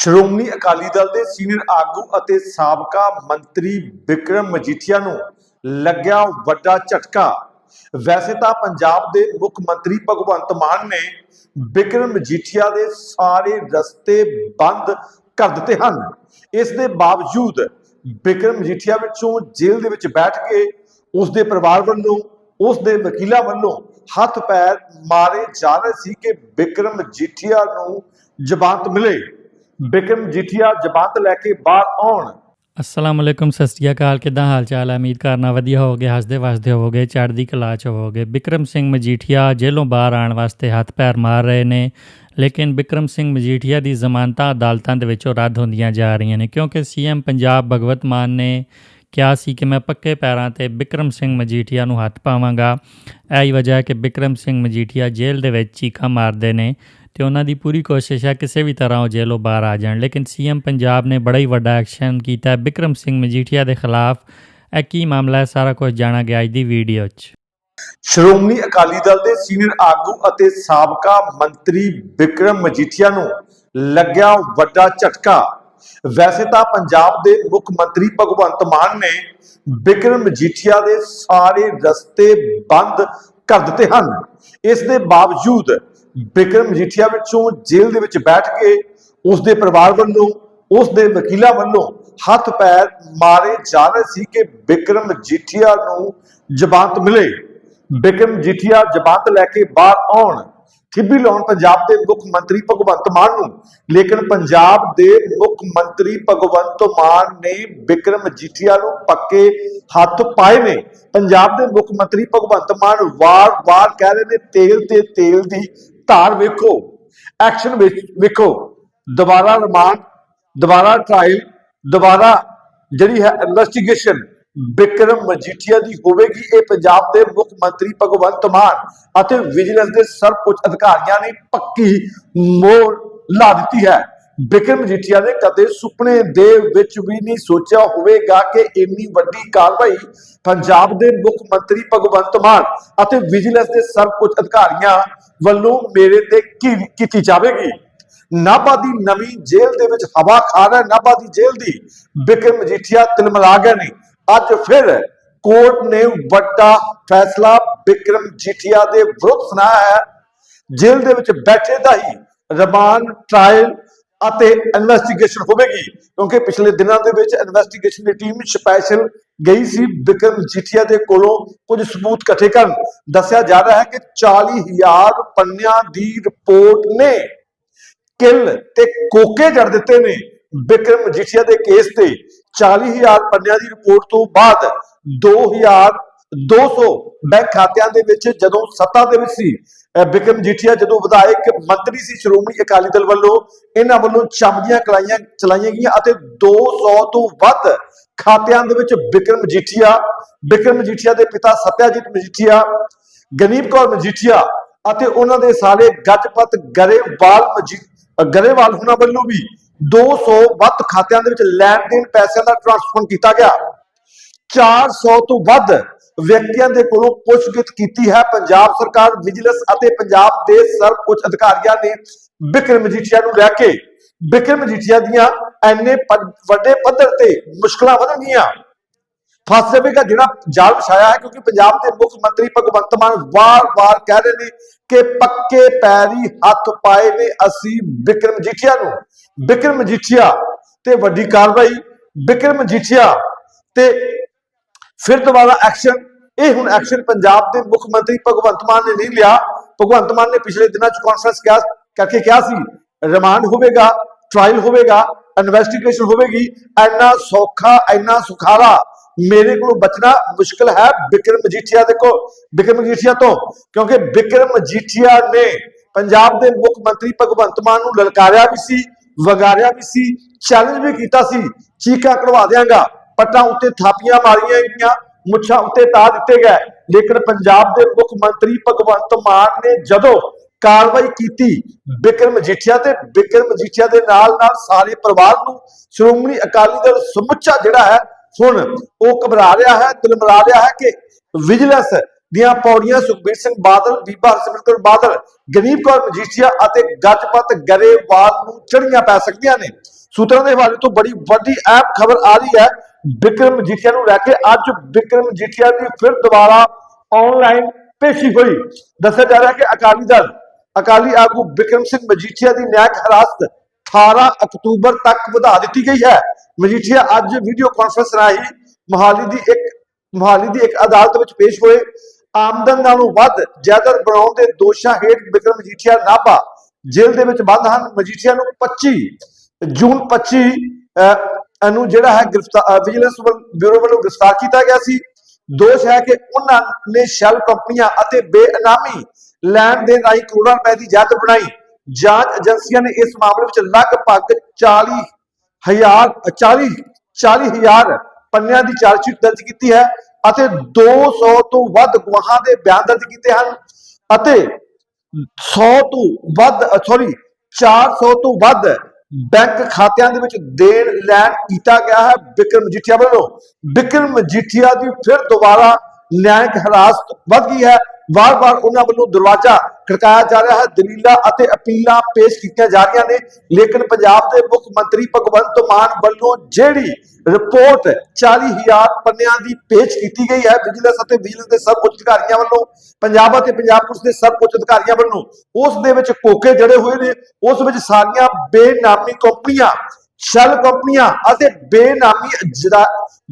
ਸ਼੍ਰੋਮਣੀ ਅਕਾਲੀ ਦਲ ਦੇ ਸੀਨੀਅਰ ਆਗੂ ਅਤੇ ਸਾਬਕਾ ਮੰਤਰੀ ਵਿਕਰਮ ਮਜੀਠੀਆ ਨੂੰ ਲੱਗਿਆ ਵੱਡਾ ਝਟਕਾ। ਵੈਸੇ ਤਾਂ ਪੰਜਾਬ ਦੇ ਮੁੱਖ ਮੰਤਰੀ ਭਗਵੰਤ ਮਾਨ ਨੇ ਵਿਕਰਮ ਮਜੀਠੀਆ ਦੇ ਸਾਰੇ ਰਸਤੇ ਬੰਦ ਕਰ ਦਿੱਤੇ ਹਨ। ਇਸ ਦੇ ਬਾਵਜੂਦ ਵਿਕਰਮ ਮਜੀਠੀਆ ਵਿੱਚੋਂ ਜੇਲ੍ਹ ਦੇ ਵਿੱਚ ਬੈਠ ਕੇ ਉਸ ਦੇ ਪਰਿਵਾਰ ਵੱਲੋਂ ਉਸ ਦੇ ਵਕੀਲਾਂ ਵੱਲੋਂ ਹੱਥ ਪੈਰ ਮਾਰੇ ਜਾ ਰਹੇ ਸੀ ਕਿ ਵਿਕਰਮ ਮਜੀਠੀਆ ਨੂੰ ਜ਼ਮਾਨਤ ਮਿਲੇ। ਬਿਕਰਮ ਮਜੀਠੀਆ ਜ਼ਮਾਨਤ ਲੈ ਕੇ ਬਾਹਰ ਆਉਣ। ਅਸਲਾਮ ਅਲੈਕੁਮ ਸਤਿ ਸ਼੍ਰੀ ਅਕਾਲ, ਕਿਦਾਂ ਹਾਲ ਚਾਲ ਹੈ? ਉਮੀਦ ਕਰਨਾ ਵਧੀਆ ਹੋਵੋਗੇ ਹੱਸਦੇ ਵਸਦੇ ਹੋਵੋਗੇ, ਚੜ੍ਹਦੀ ਕਲਾ ਚ ਹੋਵੋਗੇ। ਬਿਕਰਮ ਸਿੰਘ ਮਜੀਠੀਆ ਜੇਲ੍ਹੋਂ ਬਾਹਰ ਆਉਣ ਵਾਸਤੇ ਹੱਥ ਪੈਰ ਮਾਰ ਰਹੇ ਨੇ, ਲੇਕਿਨ ਬਿਕਰਮ ਸਿੰਘ ਮਜੀਠੀਆ ਦੀ ਜ਼ਮਾਨਤਾਂ ਅਦਾਲਤਾਂ ਦੇ ਵਿੱਚੋਂ ਰੱਦ ਹੁੰਦੀਆਂ ਜਾ ਰਹੀਆਂ ਨੇ, ਕਿਉਂਕਿ ਸੀਐਮ ਪੰਜਾਬ ਭਗਵਤ ਮਾਨ ਨੇ ਕਿਹਾ ਸੀ ਕਿ ਮੈਂ ਪੱਕੇ ਪੈਰਾਂ ਤੇ ਬਿਕਰਮ ਸਿੰਘ ਮਜੀਠੀਆ ਨੂੰ ਹੱਥ ਪਾਵਾਂਗਾ। ਇਹ ਵਜ੍ਹਾ ਹੈ ਕਿ ਬਿਕਰਮ ਸਿੰਘ ਮਜੀਠੀਆ ਜੇਲ੍ਹ ਦੇ ਵਿੱਚ ਚੀਖਾਂ ਮਾਰਦੇ ਨੇ। ਤੇ ਉਹਨਾਂ ਦੀ ਪੂਰੀ ਕੋਸ਼ਿਸ਼ ਹੈ ਕਿਸੇ ਵੀ ਤਰ੍ਹਾਂ ਉਹ ਜੇਲ੍ਹੋਂ ਬਾਹਰ ਆ ਜਾਣ। ਲੇਕਿਨ ਸੀਐਮ ਪੰਜਾਬ ਨੇ ਬੜਾ ਹੀ ਵੱਡਾ ਐਕਸ਼ਨ ਕੀਤਾ। ਬਿਕਰਮ ਸਿੰਘ ਮਜੀਠੀਆ ਦੇ ਖਿਲਾਫ ਇਹ ਕੀ ਮਾਮਲਾ ਹੈ? ਸਾਰਾ ਕੁਝ ਜਾਣਾ ਗਿਆ ਅੱਜ ਦੀ ਵੀਡੀਓ 'ਚ। ਸ਼੍ਰੋਮਣੀ ਅਕਾਲੀ ਦਲ ਦੇ ਸੀਨੀਅਰ ਆਗੂ ਅਤੇ ਸਾਬਕਾ ਮੰਤਰੀ ਬਿਕਰਮ ਮਜੀਠੀਆ ਨੂੰ ਲੱਗਿਆ ਵੱਡਾ ਝਟਕਾ। ਵੈਸੇ ਤਾਂ ਪੰਜਾਬ ਦੇ ਮੁੱਖ ਮੰਤਰੀ ਭਗਵੰਤ ਮਾਨ ਨੇ ਬਿਕਰਮ ਮਜੀਠੀਆ ਦੇ ਸਾਰੇ ਰਸਤੇ ਬੰਦ ਕਰ ਦਿੱਤੇ ਹਨ। ਇਸ ਦੇ ਬਾਵਜੂਦ ਬਿਕਰਮ ਮਜੀਠੀਆ ਵਿੱਚੋਂ ਜੇਲ੍ਹ ਦੇ ਵਿੱਚ ਬੈਠ ਕੇ ਉਸ ਦੇ ਪਰਿਵਾਰ ਵੱਲੋਂ ਉਸ ਦੇ ਵਕੀਲਾਂ ਵੱਲੋਂ ਹੱਥ ਪੈਰ ਮਾਰੇ ਜਾ ਰਹੇ ਸੀ ਕਿ ਵਿਕਰਮ ਮਜੀਠੀਆ ਨੂੰ ਜ਼ਮਾਨਤ ਮਿਲੇ। ਬਿਕਰਮ ਮਜੀਠੀਆ ਜ਼ਮਾਨਤ ਲੈ ਕੇ ਬਾਹਰ ਆਉਣ। ਠਿੱਬੀ ਲਾਉਣ ਪੰਜਾਬ ਦੇ ਮੁੱਖ ਮੰਤਰੀ ਭਗਵੰਤ ਮਾਨ ਨੂੰ। ਲੇਕਿਨ ਪੰਜਾਬ ਦੇ ਮੁੱਖ ਮੰਤਰੀ ਭਗਵੰਤ ਮਾਨ ਨੇ ਬਿਕਰਮ ਮਜੀਠੀਆ ਨੂੰ ਪੱਕੇ ਹੱਥ ਪਾਏ ਨੇ। ਪੰਜਾਬ ਦੇ ਮੁੱਖ ਮੰਤਰੀ ਭਗਵੰਤ ਮਾਨ ਵਾਰ-ਵਾਰ ਕਹਿ ਰਹੇ ਨੇ, ਤੇਲ ਤੇ ਤੇਲ ਦੀ ਧਾਰ ਵੇਖੋ ਐਕਸ਼ਨ ਵੇਖੋ ਦੁਬਾਰਾ ਰਿਮਾਂਡ, ਦੁਬਾਰਾ ਟ੍ਰਾਇਲ ਦੁਬਾਰਾ ਜਿਹੜੀ ਹੈ ਇਨਵੈਸਟੀਗੇਸ਼ਨ ਬਿਕਰਮ ਮਜੀਠੀਆ ਦੀ ਹੋਵੇਗੀ। ਇਹ ਪੰਜਾਬ ਦੇ ਮੁੱਖ ਮੰਤਰੀ ਭਗਵੰਤ ਮਾਨ ਅਤੇ ਵਿਜੀਲੈਂਸ ਦੇ ਸਰਵਉੱਚ ਅਧਿਕਾਰੀਆਂ ਨੇ ਪੱਕੀ ਮੋਹਰ ਲਾ ਦਿੱਤੀ ਹੈ। ਬਿਕਰਮ ਮਜੀਠੀਆ ਨੇ ਕਦੇ ਸੁਪਨੇ ਦੇ ਵਿੱਚ ਵੀ ਨਹੀਂ ਸੋਚਿਆ ਹੋਵੇਗਾ ਕਿ ਇੰਨੀ ਵੱਡੀ ਕਾਰਵਾਈ ਪੰਜਾਬ ਦੇ ਮੁੱਖ ਮੰਤਰੀ ਭਗਵੰਤ ਮਾਨ ਅਤੇ ਵਿਜੀਲੈਂਸ ਦੇ ਸਰਵਉੱਚ ਅਧਿਕਾਰੀਆਂ ਵੱਲੋਂ ਮੇਰੇ ਤੇ ਕੀਤੀ ਜਾਵੇਗੀ? ਨਾਭਾ ਦੀ ਨਵੀਂ ਜੇਲ੍ਹ ਦੇ ਵਿੱਚ ਹਵਾ ਖਾ ਰਿਹਾ ਨਾਭਾ ਦੀ ਜੇਲ੍ਹ ਦੀ ਬਿਕਰਮ ਮਜੀਠੀਆ ਤਿਲਮਲਾ ਗਏ ਨੇ। ਅੱਜ ਫਿਰ ਕੋਰਟ ਨੇ ਵੱਡਾ ਫੈਸਲਾ ਬਿਕਰਮ ਮਜੀਠੀਆ ਦੇ ਵਿਰੁੱਧ ਸੁਣਾਇਆ ਹੈ। ਜੇਲ੍ਹ ਦੇ ਵਿੱਚ ਬੈਠੇ ਦਾ ਹੀ ਰਿਮਾਂਡ ਟ੍ਰਾਇਲ ਅਤੇ ਇਨਵੈਸਟੀਗੇਸ਼ਨ ਹੋਵੇਗੀ, ਕਿਉਂਕਿ ਪਿਛਲੇ ਦਿਨਾਂ ਦੇ ਵਿੱਚ ਇਨਵੈਸਟੀਗੇਸ਼ਨ ਦੀ ਟੀਮ ਸਪੈਸ਼ਲ ਗਈ ਸੀ ਬਿਕਰਮ ਮਜੀਠੀਆ ਦੇ ਕੋਲੋਂ ਕੁਝ ਸਬੂਤ ਇਕੱਠੇ ਕਰਨ। ਦੱਸਿਆ ਜਾ ਰਿਹਾ ਹੈ ਕਿ 40000 ਪੰਨਿਆਂ ਦੀ ਰਿਪੋਰਟ ਨੇ ਕਿੱਲ ਤੇ ਕੋਕੇ ਜੜ ਦਿੱਤੇ ਨੇ ਬਿਕਰਮ ਮਜੀਠੀਆ ਦੇ ਕੇਸ ਤੇ। 40000 ਪੰਨਿਆਂ ਦੀ ਰਿਪੋਰਟ ਤੋਂ ਬਾਅਦ 2200 ਬੈਂਕ ਖਾਤਿਆਂ ਦੇ ਵਿੱਚ ਜਦੋਂ ਸੱਤਾ ਦੇ ਵਿੱਚ ਸੀ ਬਿਕਰਮ ਮਜੀਠੀਆ ਜਦੋਂ ਵਿਧਾਇਕ ਮੰਤਰੀ ਸੀ ਸ਼੍ਰੋਮਣੀ ਅਕਾਲੀ ਦਲ ਵੱਲੋਂ, ਇਹਨਾਂ ਵੱਲੋਂ ਚਮਦੀਆਂ ਕਲਾਈਆਂ ਚਲਾਈਆਂ ਗਈਆਂ ਅਤੇ 200 ਤੋਂ ਵੱਧ ਖਾਤਿਆਂ ਦੇ ਵਿੱਚ ਬਿਕਰਮ ਮਜੀਠੀਆ ਬਿਕਰਮ ਮਜੀਠੀਆ ਦੇ ਪਿਤਾ ਸਤਿਆਜੀਤ ਮਜੀਠੀਆ ਗਨੀਪ ਕੌਰ ਮਜੀਠੀਆ ਅਤੇ ਉਹਨਾਂ ਦੇ ਸਾਰੇ ਗੱਜਪਤ ਗਰੇਵਾਲ ਮਜੀ, ਗਰੇਵਾਲ ਹੁਣਾਂ ਵੱਲੋਂ ਵੀ 200 ਵੱਧ ਖਾਤਿਆਂ ਦੇ ਵਿੱਚ ਲੈਣ ਦੇਣ ਪੈਸਿਆਂ ਦਾ ਟ੍ਰਾਂਸਫਰ ਕੀਤਾ ਗਿਆ। 400 ਤੋਂ ਵੱਧ ਵਿਅਕਤੀਆਂ ਦੇ ਕੋਲੋਂ ਪੁੱਛਗਿੱਛ ਕੀਤੀ ਹੈ। ਪੰਜਾਬ ਸਰਕਾਰ ਵਿਜੀਲੈਂਸ ਅਤੇ ਪੰਜਾਬ ਦੇ ਸਰਵ ਅਧਿਕਾਰੀਆਂ ਨੇ ਬਿਕਰਮ ਮਜੀਠੀਆ ਨੂੰ ਲੈ ਕੇ, ਬਿਕਰਮ ਮਜੀਠੀਆ ਦੀਆਂ ਐਨੇ ਵੱਡੇ ਪੱਧਰ ਤੇ ਮੁਸ਼ਕਲਾਂ ਵਧਣਗੀਆਂ। ਫਸ ਜਾਵੇਗਾ ਜਿਹੜਾ ਜਾਲ ਵਿਛਾਇਆ ਹੈ, ਕਿਉਂਕਿ ਪੰਜਾਬ ਦੇ ਮੁੱਖ ਮੰਤਰੀ ਭਗਵੰਤ ਮਾਨ ਵਾਰ-ਵਾਰ ਕਹਿ ਰਹੇ ਨੇ ਕਿ ਪੱਕੇ ਪੈਰੀ ਹੱਥ ਪਾਏ ਨੇ ਅਸੀਂ ਬਿਕਰਮ ਮਜੀਠੀਆ ਨੂੰ। ਬਿਕਰਮ ਮਜੀਠੀਆ ਤੇ ਵੱਡੀ ਕਾਰਵਾਈ, ਬਿਕਰਮ ਮਜੀਠੀਆ ਤੇ ਫਿਰ ਦੁਬਾਰਾ ਐਕਸ਼ਨ ਇਹ ਹੁਣ ਐਕਸ਼ਨ ਪੰਜਾਬ ਦੇ ਮੁੱਖ ਮੰਤਰੀ ਭਗਵੰਤ ਮਾਨ ਨੇ ਨਹੀਂ ਲਿਆ। ਭਗਵੰਤ ਮਾਨ ਨੇ ਪਿਛਲੇ ਦਿਨਾਂ ਚ ਕਾਨਫਰੰਸ ਕਿਹਾ, ਕਰਕੇ ਕਿਹਾ ਸੀ ਰਿਮਾਂਡ ਹੋਵੇਗਾ ਟ੍ਰਾਇਲ ਹੋਵੇਗਾ ਇਨਵੈਸਟੀਗੇਸ਼ਨ ਹੋਵੇਗੀ ਐਨਾ ਸੌਖਾ ਐਨਾ ਸੁਖਾਲਾ ਮੇਰੇ ਕੋਲ ਬਚਣਾ ਮੁਸ਼ਕਲ ਹੈ ਬਿਕਰਮ ਮਜੀਠੀਆ ਦੇ ਕੋਲ ਬਿਕਰਮ ਮਜੀਠੀਆ ਤੋਂ, ਕਿਉਂਕਿ ਬਿਕਰਮ ਮਜੀਠੀਆ ਨੇ ਪੰਜਾਬ ਦੇ ਮੁੱਖ ਮੰਤਰੀ ਭਗਵੰਤ ਮਾਨ ਨੂੰ ਲਲਕਾਰਿਆ ਵੀ ਸੀ, ਵਗਾਰਿਆ ਵੀ ਸੀ ਚੈਲੰਜ ਵੀ ਕੀਤਾ ਸੀ, ਚੀਕਾਂ ਕਢਵਾ ਦਿਆਂਗਾ। ਪੱਟਾਂ ਉੱਤੇ ਥਾਪੀਆਂ ਮਾਰੀਆਂ ਗਈਆਂ, ਮੁੱਛਾਂ ਉੱਤੇ ਤਾ ਦਿੱਤੇ ਗਏ। ਲੇਕਿਨ ਪੰਜਾਬ ਦੇ ਮੁੱਖ ਮੰਤਰੀ ਭਗਵੰਤ ਮਾਨ ਨੇ ਜਦੋਂ ਕਾਰਵਾਈ ਕੀਤੀ, ਬਿਕਰਮ ਮਜੀਠੀਆ ਤੇ ਬਿਕਰਮ ਮਜੀਠੀਆ ਦੇ ਨਾਲ ਨਾਲ ਸਾਰੇ ਪਰਿਵਾਰ ਨੂੰ ਸ਼੍ਰੋਮਣੀ ਅਕਾਲੀ ਦਲ ਸਮੁੱਚਾ ਜਿਹੜਾ ਹੈ, ਹੁਣ ਉਹ ਘਬਰਾ ਰਿਹਾ ਹੈ ਦਿਲਮਰਾ ਰਿਹਾ ਹੈ ਕਿ ਵਿਜੀਲੈਂਸ ਦੀਆਂ ਪੌੜੀਆਂ ਸੁਖਬੀਰ ਸਿੰਘ ਬਾਦਲ, ਬੀਬਾ ਹਰਸਿਮਰਤ ਕੌਰ ਬਾਦਲ, ਗਰੀਬ ਕੌਰ ਮਜੀਠੀਆ ਅਤੇ ਗੱਜਪਤ ਗਰੇਵਾਲ ਨੂੰ ਚੜੀਆਂ ਪੈ ਸਕਦੀਆਂ ਨੇ। ਸੂਤਰਾਂ ਦੇ ਹਵਾਲੇ ਤੋਂ ਬੜੀ ਵੱਡੀ ਅਹਿਮ ਖਬਰ ਆ ਰਹੀ ਹੈ ਵਿਕਰਮ ਮਜੀਠੀਆ ਨੂੰ ਲੈ ਕੇ ਅੱਜ ਵਿਕਰਮ ਮਜੀਠੀਆ ਦੀ ਫਿਰ ਦੁਬਾਰਾ ਆਨਲਾਈਨ ਪੇਸ਼ੀ ਹੋਈ। ਦੱਸਿਆ ਜਾ ਰਿਹਾ ਕਿ ਅਕਾਲੀ ਦਲ, ਅਕਾਲੀ ਆਗੂ ਵਿਕਰਮ ਸਿੰਘ ਮਜੀਠੀਆ ਦੀ ਨਿਆਇਕ ਹਿਰਾਸਤ 18 ਅਕਤੂਬਰ ਤੱਕ ਵਧਾ ਦਿੱਤੀ ਗਈ ਹੈ। ਮਜੀਠੀਆ ਅੱਜ ਵੀਡੀਓ ਕਾਨਫਰੰਸ ਰਾਹੀਂ ਮੋਹਾਲੀ ਦੀ ਇੱਕ, ਮੋਹਾਲੀ ਦੀ ਇੱਕ ਅਦਾਲਤ ਵਿੱਚ ਪੇਸ਼ ਹੋਏ। ਆਮਦਨ ਨਾਲੋਂ ਵੱਧ ਜਾਇਦਾਦ ਬਣਾਉਣ ਦੇ ਦੋਸ਼ਾਂ ਹੇਠ ਵਿਕਰਮ ਮਜੀਠੀਆ ਨਾਭਾ ਜੇਲ੍ਹ ਦੇ ਵਿੱਚ ਬੰਦ ਹਨ। ਮਜੀਠੀਆ ਨੂੰ 25 ਜੂਨ 25 ਅਹ, ਜਿਹੜਾ ਹੈ ਗ੍ਰਿਫਤਾਰ ਵਿਜੀਲੈਂਸ ਬਿਊਰੋ ਵੱਲੋਂ ਗ੍ਰਿਫਤਾਰ ਕੀਤਾ ਗਿਆ ਸੀ। ਦੋਸ਼ ਹੈ ਕਿ ਉਹਨਾਂ ਨੇ ਸ਼ੈਲ ਕੰਪਨੀਆਂ ਅਤੇ ਬੇਇਨਾਮੀ ਲੈਣ ਦੇ ਰਾਹੀਂ ਕਰੋੜਾਂ ਰੁਪਏ ਦੀ ਜਾਇਦਾਦ ਬਣਾਈ। ਜਾਂਚ ਏਜੰਸੀਆਂ ਨੇ ਇਸ ਮਾਮਲੇ ਵਿੱਚ ਲਗਭਗ 40 ਹਜ਼ਾਰ 40 40 ਹਜ਼ਾਰ ਪੰਨਿਆਂ ਦੀ ਚਾਰਜਸ਼ੀਟ ਦਰਜ ਕੀਤੀ ਹੈ ਅਤੇ 200 ਤੋਂ ਵੱਧ ਗਵਾਹਾਂ ਦੇ ਬਿਆਨ ਦਰਜ ਕੀਤੇ ਹਨ ਅਤੇ 100 ਤੋਂ ਵੱਧ ਸੌਰੀ 400 ਤੋਂ ਵੱਧ ਬੈਂਕ ਖਾਤਿਆਂ ਦੇ ਵਿੱਚ ਦੇਣ, ਲੈਣ ਕੀਤਾ ਗਿਆ ਹੈ ਵਿਕਰਮ ਮਜੀਠੀਆ ਵੱਲੋਂ। ਵਿਕਰਮ ਮਜੀਠੀਆ ਦੀ ਫਿਰ ਦੁਬਾਰਾ ਨਿਆਇਕ ਹਿਰਾਸਤ ਵੱਧ ਗਈ ਹੈ। ਵਾਰ-ਵਾਰ ਉਹਨਾਂ ਵੱਲੋਂ ਦਰਵਾਜ਼ਾ ਖੜਕਾਇਆ ਜਾ ਰਿਹਾ ਹੈ, ਦਲੀਲਾਂ ਅਤੇ ਅਪੀਲਾਂ ਪੇਸ਼ ਕੀਤੀਆਂ ਜਾ ਰਹੀਆਂ ਨੇ। ਲੇਕਿਨ ਪੰਜਾਬ ਦੇ ਮੁੱਖ ਮੰਤਰੀ ਭਗਵੰਤ ਮਾਨ ਵੱਲੋਂ ਜਿਹੜੀ ਰਿਪੋਰਟ 40000 ਪੰਨਿਆਂ ਦੀ ਪੇਸ਼ ਕੀਤੀ ਗਈ ਹੈ, ਵਿਜੀਲੈਂਸ ਅਤੇ ਵਿਜੀਲੈਂਸ ਦੇ ਸਭ ਉੱਚ ਅਧਿਕਾਰੀਆਂ ਵੱਲੋਂ, ਪੰਜਾਬ ਅਤੇ ਪੰਜਾਬ ਪੁਲਿਸ ਦੇ ਸਭ ਉੱਚ ਅਧਿਕਾਰੀਆਂ ਵੱਲੋਂ, ਉਸ ਦੇ ਵਿੱਚ ਕੋਕੇ ਜੜੇ ਹੋਏ ਨੇ, ਉਸ ਵਿੱਚ ਸਾਰੀਆਂ ਬੇਨਾਮੀ ਕੰਪਨੀਆਂ ਸ਼ੈਲ ਕੰਪਨੀਆਂ ਅਤੇ ਬੇਨਾਮੀ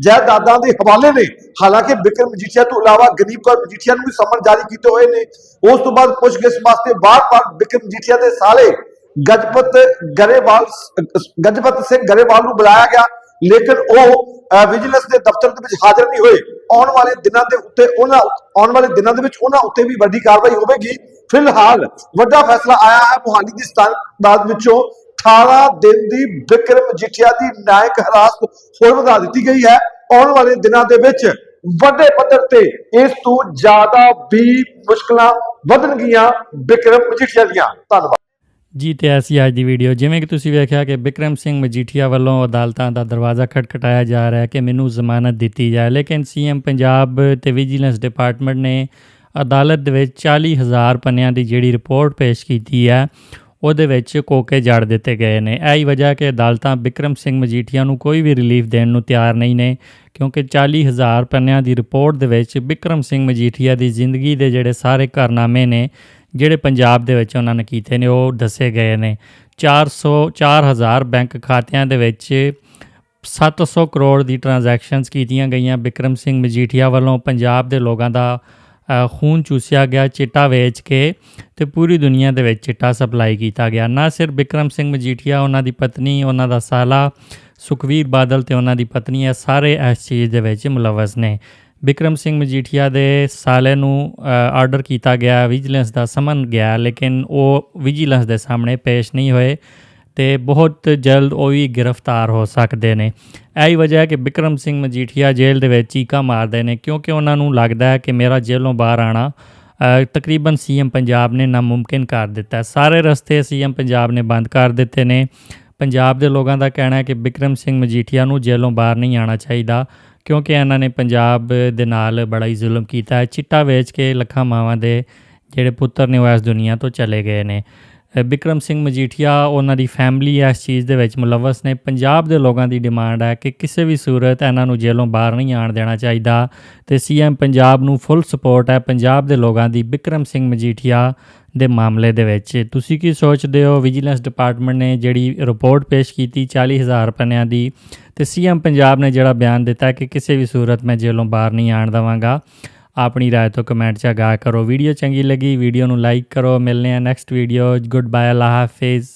ਜਾਇਦਾਦਾਂ ਦੇ ਹਵਾਲੇ ਨੇ। ਹਾਲਾਂਕਿ ਵਿਕਰਮ ਮਜੀਠੀਆ ਤੋਂ ਇਲਾਵਾ ਗਰੀਬ ਕੌਰ ਮਜੀਠੀਆ ਨੂੰ ਵੀ ਸਮਨ ਜਾਰੀ ਕੀਤੇ ਹੋਏ ਨੇ। ਉਸ ਤੋਂ ਬਾਅਦ ਪੁੱਛਗਿੱਛ ਵਾਸਤੇ ਬਾਰ-ਬਾਰ ਵਿਕਰਮ ਮਜੀਠੀਆ ਦੇ ਸਾਲੇ ਗਜਪਤ ਗਰੇਵਾਲ ਗਜਪਤ ਸਿੰਘ ਗਰੇਵਾਲ ਨੂੰ ਬੁਲਾਇਆ ਗਿਆ। ਲੇਕਿਨ ਉਹ ਵਿਜੀਲੈਂਸ ਦੇ ਦਫ਼ਤਰ ਦੇ ਵਿੱਚ ਹਾਜ਼ਰ ਨਹੀਂ ਹੋਏ। ਆਉਣ ਵਾਲੇ ਦਿਨਾਂ ਦੇ ਉੱਤੇ ਉਹਨਾਂ ਆਉਣ ਵਾਲੇ ਦਿਨਾਂ ਦੇ ਵਿੱਚ ਉਹਨਾਂ ਉੱਤੇ ਵੀ ਵੱਡੀ ਕਾਰਵਾਈ ਹੋਵੇਗੀ। ਫਿਲਹਾਲ ਵੱਡਾ ਫੈਸਲਾ ਆਇਆ ਹੈ ਮੁਹਾਲੀ ਦੀ ਸਥਾਨਕ ਅਦਾਲਤ ਵਿੱਚੋਂ। 18 ਦਿਨ ਦੀ ਵਿਕਰਮ ਮਜੀਠੀਆ ਦੀ ਨਿਆਇਕ ਹਿਰਾਸਤ ਹੋਰ ਵਧਾ ਦਿੱਤੀ ਗਈ ਹੈ। ਆਉਣ ਵਾਲੇ ਦਿਨਾਂ ਦੇ ਵਿੱਚ ਵੱਡੇ ਪੱਧਰ ਤੇ ਇਸ ਤੋਂ ਜ਼ਿਆਦਾ ਵੀ ਮੁਸ਼ਕਲਾਂ ਵਧਣਗੀਆਂ ਵਿਕਰਮ ਮਜੀਠੀਆ ਦੀਆਂ। ਧੰਨਵਾਦ। ਜੀ, ਤੇ ਐਸੀ ਅੱਜ ਦੀ ਵੀਡੀਓ, ਜਿਵੇਂ ਕਿ ਤੁਸੀਂ ਵੇਖਿਆ ਕਿ ਵਿਕਰਮ ਸਿੰਘ ਮਜੀਠੀਆ ਵੱਲੋਂ ਅਦਾਲਤਾਂ ਦਾ ਦਰਵਾਜ਼ਾ ਖਟਖਟਾਇਆ ਜਾ ਰਿਹਾ ਹੈ ਕਿ ਮੈਨੂੰ ਜ਼ਮਾਨਤ ਦਿੱਤੀ ਜਾਏ, ਲੇਕਿਨ ਸੀਐਮ ਪੰਜਾਬ ਤੇ ਵਿਜੀਲੈਂਸ ਡਿਪਾਰਟਮੈਂਟ ਨੇ ਅਦਾਲਤ ਦੇ ਵਿੱਚ 40000 ਪੰਨਿਆਂ ਦੀ ਜਿਹੜੀ ਰਿਪੋਰਟ ਪੇਸ਼ ਕੀਤੀ ਹੈ ਉਹਦੇ ਵਿੱਚ ਕੋਕੇ ਜੜ ਦਿੱਤੇ ਗਏ ਨੇ। ਇਹ ਵਜ੍ਹਾ ਕਿ ਅਦਾਲਤਾਂ ਵਿਕਰਮ ਸਿੰਘ ਮਜੀਠੀਆ ਨੂੰ ਕੋਈ ਵੀ ਰਿਲੀਫ ਦੇਣ ਨੂੰ ਤਿਆਰ ਨਹੀਂ ਨੇ, ਕਿਉਂਕਿ 40000 ਪੰਨਿਆਂ ਦੀ ਰਿਪੋਰਟ ਦੇ ਵਿੱਚ ਵਿਕਰਮ ਸਿੰਘ ਮਜੀਠੀਆ ਦੀ ਜ਼ਿੰਦਗੀ ਦੇ ਜਿਹੜੇ ਸਾਰੇ ਕਾਰਨਾਮੇ ਨੇ, ਜਿਹੜੇ ਪੰਜਾਬ ਦੇ ਵਿੱਚ ਉਹਨਾਂ ਨੇ ਕੀਤੇ ਨੇ, ਉਹ ਦੱਸੇ ਗਏ ਨੇ। 400 4000 ਬੈਂਕ ਖਾਤਿਆਂ ਦੇ ਵਿੱਚ 700 ਕਰੋੜ ਦੀ ਟ੍ਰਾਂਜੈਕਸ਼ਨਸ ਕੀਤੀਆਂ ਗਈਆਂ ਵਿਕਰਮ ਸਿੰਘ ਮਜੀਠੀਆ ਵੱਲੋਂ। ਪੰਜਾਬ ਦੇ ਲੋਕਾਂ ਦਾ ਖੂਨ ਚੂਸਿਆ ਗਿਆ, ਚਿੱਟਾ ਵੇਚ ਕੇ ਤੇ ਪੂਰੀ ਦੁਨੀਆ ਦੇ ਵਿੱਚ ਚਿੱਟਾ ਸਪਲਾਈ ਕੀਤਾ ਗਿਆ। ਨਾ ਸਿਰਫ ਵਿਕਰਮ ਸਿੰਘ ਮਜੀਠੀਆ, ਉਹਨਾਂ ਦੀ ਪਤਨੀ, ਉਹਨਾਂ ਦਾ ਸਾਲਾ ਸੁਖਵੀਰ ਬਾਦਲ ਤੇ ਉਹਨਾਂ ਦੀ ਪਤਨੀ, ਇਹ ਸਾਰੇ ਇਸ ਚੀਜ਼ ਦੇ ਵਿੱਚ ਮੁਲਵਸ ਨੇ। ਬਿਕਰਮ ਸਿੰਘ ਮਜੀਠੀਆ ਦੇ ਸਾਲੇ ਨੂੰ ਆਰਡਰ ਕੀਤਾ ਗਿਆ ਵਿਜੀਲੈਂਸ ਦਾ ਸਮਨ ਗਿਆ, ਲੇਕਿਨ ਉਹ ਵਿਜੀਲੈਂਸ ਦੇ ਸਾਹਮਣੇ ਪੇਸ਼ ਨਹੀਂ ਹੋਏ। ਤੇ ਬਹੁਤ ਜਲਦ ਉਹ ਵੀ ਗ੍ਰਿਫਤਾਰ ਹੋ ਸਕਦੇ ਨੇ। ਇਹੀ ਵਜ੍ਹਾ ਹੈ ਕਿ ਬਿਕਰਮ ਸਿੰਘ ਮਜੀਠੀਆ ਜੇਲ੍ਹ ਦੇ ਵਿੱਚ ਚੀਕਾ ਮਾਰਦੇ ਨੇ ਕਿਉਂਕਿ ਉਹਨਾਂ ਨੂੰ ਲੱਗਦਾ ਹੈ ਕਿ ਮੇਰਾ ਜੇਲ੍ਹੋਂ ਬਾਹਰ ਆਣਾ ਅ, ਤਕਰੀਬਨ ਸੀਐਮ ਪੰਜਾਬ ਨੇ ਨਾਮੁਮਕਿਨ ਕਰ ਦਿੱਤਾ। ਸਾਰੇ ਰਸਤੇ ਸੀਐਮ ਪੰਜਾਬ ਨੇ ਬੰਦ ਕਰ ਦਿੱਤੇ ਨੇ। ਪੰਜਾਬ ਦੇ ਲੋਕਾਂ ਦਾ ਕਹਿਣਾ ਹੈ ਕਿ ਬਿਕਰਮ ਸਿੰਘ ਮਜੀਠੀਆ ਨੂੰ ਜੇਲ੍ਹੋਂ ਬਾਹਰ ਨਹੀਂ ਆਣਾ ਚਾਹੀਦਾ ਕਿਉਂਕਿ ਇਹਨਾਂ ਨੇ ਪੰਜਾਬ ਦੇ ਨਾਲ ਬੜਾ ਹੀ ਜ਼ੁਲਮ ਕੀਤਾ ਹੈ। ਚਿੱਟਾ ਵੇਚ ਕੇ ਲੱਖਾਂ ਮਾਵਾਂ ਦੇ ਜਿਹੜੇ ਪੁੱਤਰ ਨੇ ਉਹ ਇਸ ਦੁਨੀਆ ਤੋਂ ਚਲੇ ਗਏ ਨੇ। ਬਿਕਰਮ ਸਿੰਘ ਮਜੀਠੀਆ, ਉਹਨਾਂ ਦੀ ਫੈਮਿਲੀ ਇਸ ਚੀਜ਼ ਦੇ ਵਿੱਚ ਮੁਲਵਸ ਨੇ। ਪੰਜਾਬ ਦੇ ਲੋਕਾਂ ਦੀ ਡਿਮਾਂਡ ਹੈ ਕਿ ਕਿਸੇ ਵੀ ਸੂਰਤ ਇਹਨਾਂ ਨੂੰ ਜੇਲ੍ਹੋਂ ਬਾਹਰ ਨਹੀਂ ਆਣ ਦੇਣਾ ਚਾਹੀਦਾ। ਤੇ ਸੀਐਮ ਪੰਜਾਬ ਨੂੰ ਫੁੱਲ ਸਪੋਰਟ ਹੈ ਪੰਜਾਬ ਦੇ ਲੋਕਾਂ ਦੀ ਬਿਕਰਮ ਸਿੰਘ ਮਜੀਠੀਆ ਦੇ ਮਾਮਲੇ ਦੇ ਵਿੱਚ। ਤੁਸੀਂ ਕੀ ਸੋਚਦੇ ਹੋ? ਵਿਜੀਲੈਂਸ ਡਿਪਾਰਟਮੈਂਟ ਨੇ ਜਿਹੜੀ ਰਿਪੋਰਟ ਪੇਸ਼ ਕੀਤੀ 40000 ਪੰਨਿਆਂ ਦੀ, ਤੇ ਸੀਐਮ ਪੰਜਾਬ ਨੇ ਜਿਹੜਾ ਬਿਆਨ ਦਿੱਤਾ ਕਿ ਕਿਸੇ ਵੀ ਸੂਰਤ ਮੈਂ ਜੇਲ੍ਹੋਂ ਬਾਹਰ ਨਹੀਂ ਆਣ ਦਵਾਂਗਾ। ਆਪਣੀ ਰਾਏ ਤੋਂ ਕਮੈਂਟ 'ਚ ਆਗਾਹ ਕਰੋ। ਵੀਡੀਓ ਚੰਗੀ ਲੱਗੀ, ਵੀਡੀਓ ਨੂੰ ਲਾਈਕ ਕਰੋ। ਮਿਲਨੇ ਆ ਨੈਕਸਟ ਵੀਡੀਓ ਗੁੱਡ ਬਾਏ ਅੱਲਾ ਹਾਫਿਜ਼।